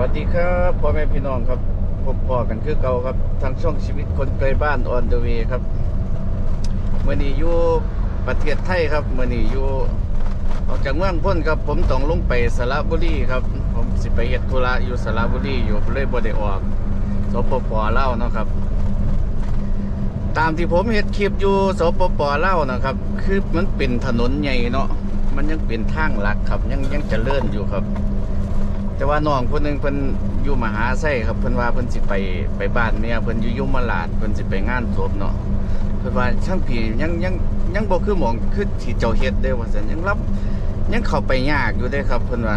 วัสดีครับพ่อแม่พี่น้องครับพบพ่อกันคือเก่าครับทางช่องชีวิตคนไกลบ้านออนเดอะเวครับเมื่อนี้อยู่ประเทศไทยครับเมื่อนี้อยู่ออกจากเมืองพ้นครับ ผมต้องลงไปสระบุรีครับ ผมสิไปเฮ็ดธุระอยู่สระบุรีอยู่เลยบ่ได้ออกสปปลาเนาะครับ ตามที่ผมเฮ็ดคลิปอยู่สปปลานะครับ คือมันเป็นถนนใหญ่เนาะมันยังเป็นทางหลักครับ ยังยังเจริญอยู่ครับ แต่ว่าน้องคนหนึงเพิ่นอยู่มหาไส้ครับเพิ่นว่าเพิ่นสิไปไปบ้านเมียเพิ่นอยู่ยุมราชเพิ่นสิไปงานศพเนาะเพิ่นว่าช่างผียังยังยังบ่คือหมองคือที่เจ้าเฮ็ดเด้ว่าซั่นยังรับยังเข้าไปยากอยู่เด้ครับเพิ่นว่า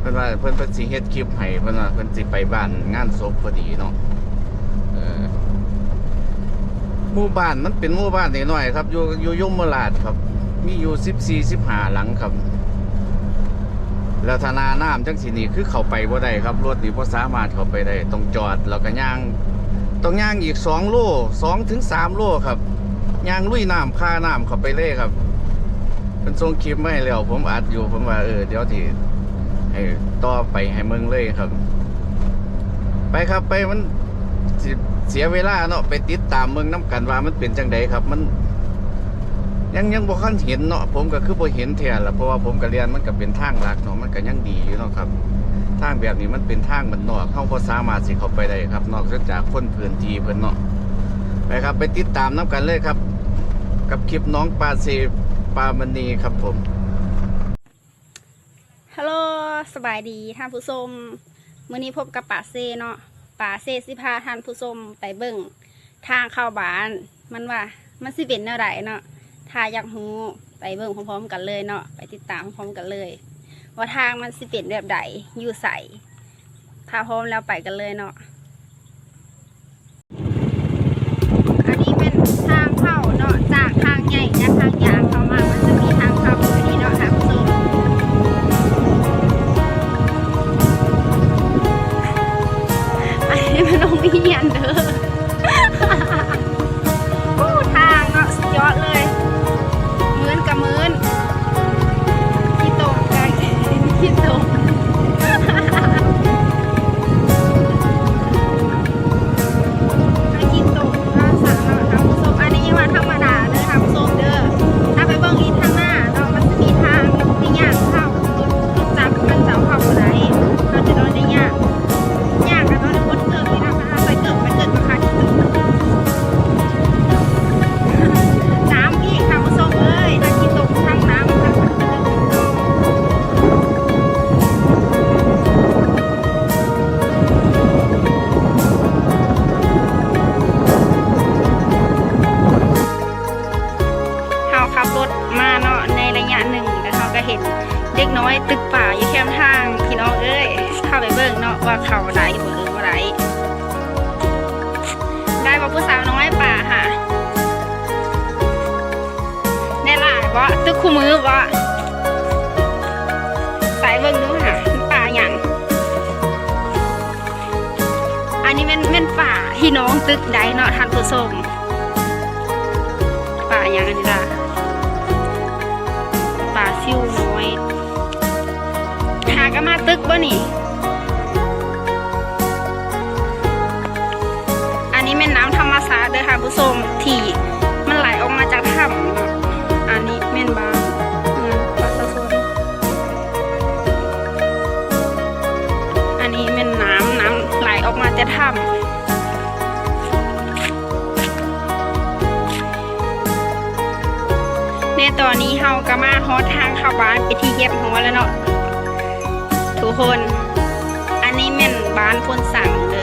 เพิ่นว่าเพิ่นเพิ่นสิเฮ็ดคลิปให้เพิ่นว่าเพิ่นสิไปบ้านงานศพพอดีเนาะเออหมู่บ้านมันเป็นหมู่บ้านน้อยๆครับอยู่อยู่ยมราชครับ มีอยู่14 15หลังครับ แล้วธนาน้ำจังสีนี่คือเข้าไปบ่ได้ครับรถนี่บ่สามารถเข้าไปได้ต้องจอดแล้วก็ย่างต้องย่างอีก 2 โล2ถึง3โลครับย่างลุยน้ำค่าน้ำเข้าไปเลยครับเป็นทรงคลิปมาให้แล้วผมอัดอยู่ผมว่าเออเดี๋ยวที่ให้ต่อไปให้เมืองเลยครับ ไปครับไปมันเสียเวลาเนาะไปติดตามเมืองน้ำกันว่ามันเป็นจังไดครับมัน ยังยังบ่คันเห็นเนาะผมก็คือบ่เห็นแท้ละเพราะว่าผมก็เรียนมันก็เป็นทางลักเนาะมันก็ยังดีอยู่เนาะครับทางแบบนี้มันเป็นทางมันนอกเฮาบ่สามารถสิเข้าไปได้ครับ นอกจากคนพื้นที่เพิ่นเนาะไปครับไปติดตามนํกันเลยครับ กับคลิปน้องปาเซปามณีครับผมฮัลโหลสบายดีท่านผู้ชมมื้อนี้พบกับป่าเซเนาะป่าเซสิพาท่านผู้ชมไปเบิ่งทางเข้าบ้านมันว่ามันสิเป็นแนวใดเนาะ ถ้าอยากรู้ไปเบิ่งพร้อมๆกันเลยเนาะไปติดตามพร้อมกันเลย ว่าทางมันสิเป็นแบบใดอยู่ใสถ้าพร้อมแล้วไปกันเลยเนาะอันนี้เป็นทางเข้าเนาะจากทางใหญ่และทางยาง เบิ่งเนาเขาไหนบ่หรือว่ไหนได้บอกผู้สาวน้อยป่าค่ะแน่ล่ะวะตึกคู่มือวะสายเบิ่งดูค่ะป่าหยังอันนี้เป็นเป็นป่าที่น้องตึกใดเนาะท่านผู้ชมป่าหยังอันนี้ล่ะป่าซิวน้อยหากมาตึกบ่นี่ ม่น้ำธรรมศาเด้อค่ะผู้ชมที่มันไหลออกมาจากถ้ำอันนี้แม่นบางอืมประชาชนอันนี้แม่นน้ำน้ำไหลออกมาจากถ้ำในตอนนี้เฮาก็มาฮอดทางเข้าบ้านไปที่เย็บหัวแล้วเนาะทุกคน อันนี้แม่นบ้านคนสั่งเ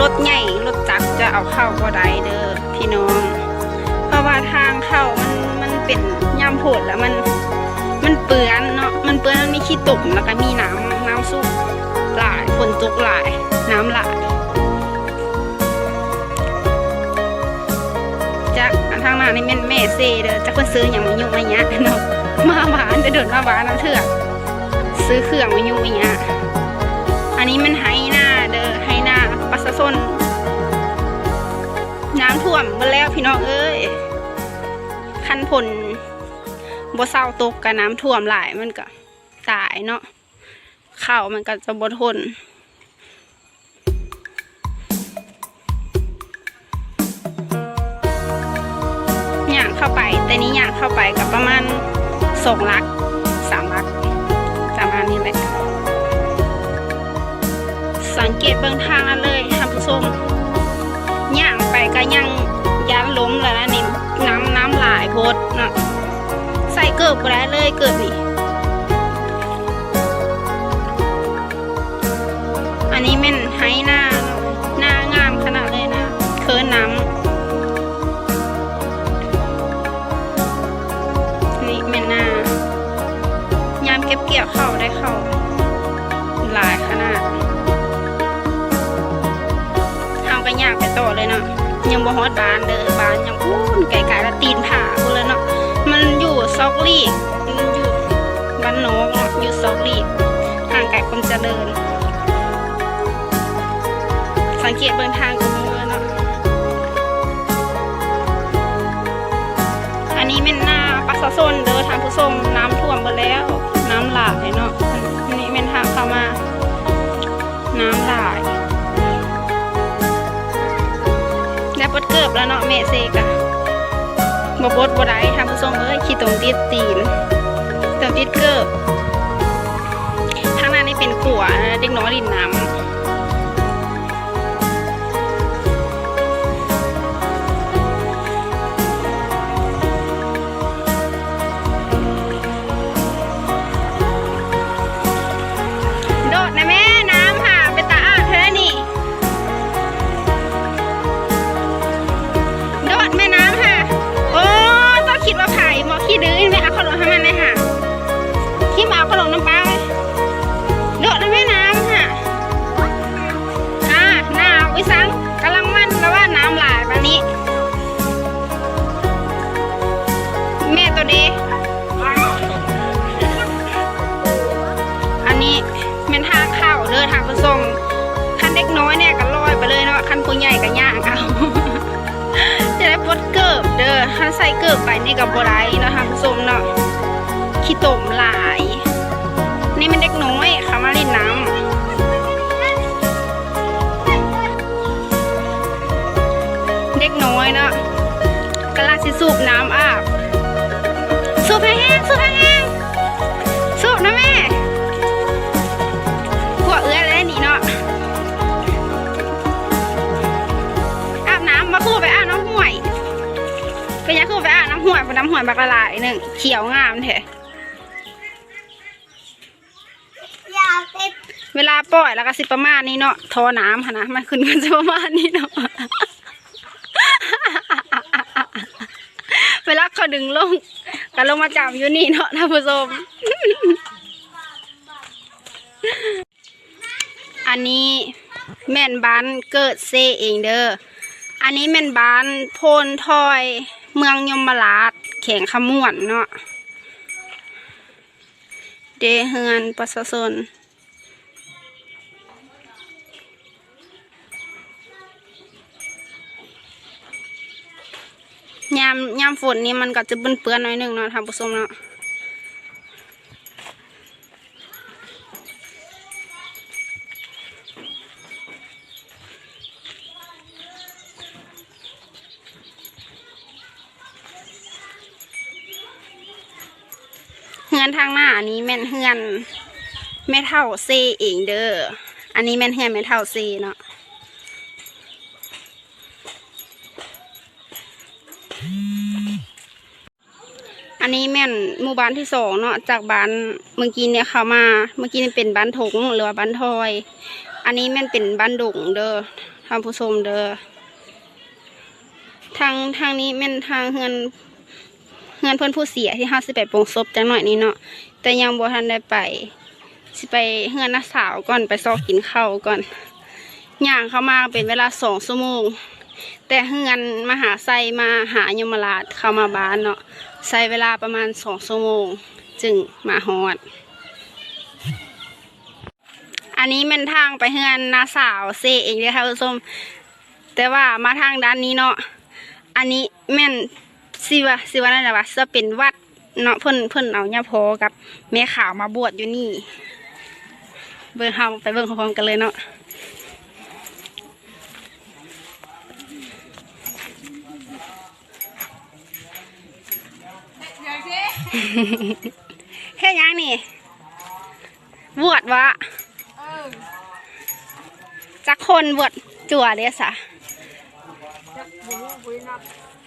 รถใหญ่รถจักรจะเอาเข้าบ่ได้เด้อพี่น้อง เพราะว่าทางเข้ามันมันเป็นย่ำโผดแล้วมันมันเปื้อนเนาะมันเปื้อนมันมีขี้ตุ่มแล้วก็มีน้ำน้ำซุปหลายฝนตกหลายน้ำหลายจากทางหน้านี่แม่นแม่เซเด้อจะคนซื้ออย่างมายุ่งอะไรเงี้ยเนาะมาหวานจะเดินมาหวานน้ำเถื่อซื้อเครื่องมายุ่งอย่างเงี้ย วมหมดแล้วพี่น้องเอ้ยคันผลบ่เศร้าตกกับน้ำท่วมหลายมันก็ตายเนาะข่าวมันก็จะบทนย่างเข้าไป แต่นี้ย่างเข้าไปกับประมาณสองลักสามลักประมาณนี้แหละสังเกตเบื้องทางนั้นเลยท่านผู้ชมย่างไปก็ยังยัน ล้มแล้วนะนี่น้ำน้ำหลายโพดเนาะใส่เกิบไปได้เลยเกิบนี่อันนี้แม่นไฮหน้านาะหน้างามขนาดเลยนะเคินน้ำนี่แม่นหน้ายามเก็บเกี่ยวเข้าได้เข้าหลายขนาดเอาไปยากไปต่อเลยเนาะ ยังบ่ฮอดบานเด้อบานยังพูนไกลๆแล้วตีนผาพูนเลยเนาะมันอยู่ซอกลีกมันอยู่บ้านนอกเนาะอยู่ซอกลีกห่างไกลความเจริญสังเกตเบิ่งทางของมือเนาะอันนี้เป็นหน้าปักสะซนเด้อทางผู้ชมน้ำท่วมไปแล้ว น้ำหลายเนาะอันนี้เป็นทางเข้ามา น้ำหลาก บแล้วเนาะแม่เซกะบบบดบได้ทำผู้ชมเอ้ยขี้ตรงติดตีนติมติดเกิบข้างหน้านี่เป็นขัวเด็กน้อยรินน้ำ ตัวดีอันนี้เป็นทางเข้าเด้อทางผู้ชมคันเด็กน้อยเนี่ยก็ลอยไปเลยเนาะคันผู้ใหญ่ก็ย่างเอาจะได้ปดเกิบเด้อถ้าใส่เกิบไปนี่กับบไรเนาะทางผู้ชมเนาะขี้ตมหลาย นี่มันเด็กน้อยเขามาเล่นน้ำเด็กน้อยเนาะกำลังสิสูบน้ำ อาบน้ำมาคู่ไปอาบน้ำห่วยเป็นยังคู่ไปอาบน้ำห่วยไปน้ำห่วยบักละลายหนึ่งเขียวงามแท้อยากเป็นเวลาปล่อยแล้วก็สิประมาณนี้เนาะทอน้ำค่ะนะมันขึ้นกันจะประมาณนี้เนาะเวลาเขาดึงลงก็ลงมาจับอยู่นี่เนาะท่านผู้ชมอันนี้แม่นบ้านเกิดเซเองเด้อ อันนี้แม่นบ้านโพนทอย เมืองยมราชแข่งขมวนเนาะเดเฮือนประชาชนยามยามฝนนี่มันก็จะเปื้อนๆหน่อยหนึงเนาะท่านผู้ชมเนาะ นทางหน้าอันนี้แม่นเฮือนแม่เท่าเซเองเด้อ อันนี้แม่นเฮือนแม่เท่าเซเนาะอันนี้แม่นหมู่บ้านที่สองเนาะจากบ้านเมื่อกี้เนี่ยเขามาเมื่อกี้เป็นบ้านถงหรือว่าบ้านทอย อันนี้แม่นเป็นบ้านดงเด้อท่านผู้ชมเด้อทางทางนี้แม่นทางเฮือน เงินเพื่อนผู้เสียที่ห้าสิบแปดปงศพจังหน่อยนี้เนาะแต่ยังบ่ทันได้ไป สิไปเฮือนน้าสาวก่อนไปซอกกินข้าวก่อนย่างเข้ามาเป็นเวลาสองชั่วโมง แต่เฮือนมหาไซมาหายมราชเข้ามาบ้านเนาะใช้เวลาประมาณสองชั่วโมง จึงมาฮอด อันนี้เป็นทางไปเฮือนน้าสาวเซเองเลยค่ะคุณผู้ชมแต่ว่ามาทางด้านนี้เนาะอันนี้แม่น สิว่าสิว่านั่นแหละว่าจะเป็นวัดเนาะเพิ่นเพิ่นเอาย่าโพกับแม่ขาวมาบวชอยู่นี่ เบิ่งเฮาไปเบิ่งพร้อมๆกันเลยเนาะแค่ยังนี่บวชวะจักคนบวชจั่วเลยสะ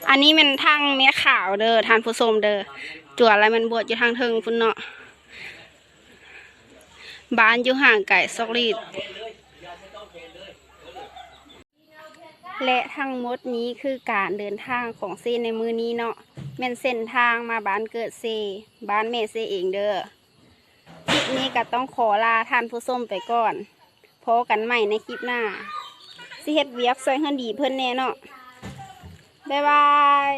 อันนี้เป็นทางเมียขาวเด้อทานผู้ชมเด้อจั่วอะไรมันบวชอยู่ทางเทิงพุ่นเนาะบ้านอยู่ห่างไก่ซอกรีด และทั้งหมดนี้คือการเดินทางของเซในมือนี้เนาะแม่นเส้นทางมาบ้านเกิดเซบ้านแม่เซเองเด้อคลิปนี้ก็ต้องขอลาท่านผู้ชมไปก่อนพบกันใหม่ในคลิปหน้า สิเฮ็ดเวียกซอยเฮือนดีเพิ่นแน่เนาะบ๊ายบาย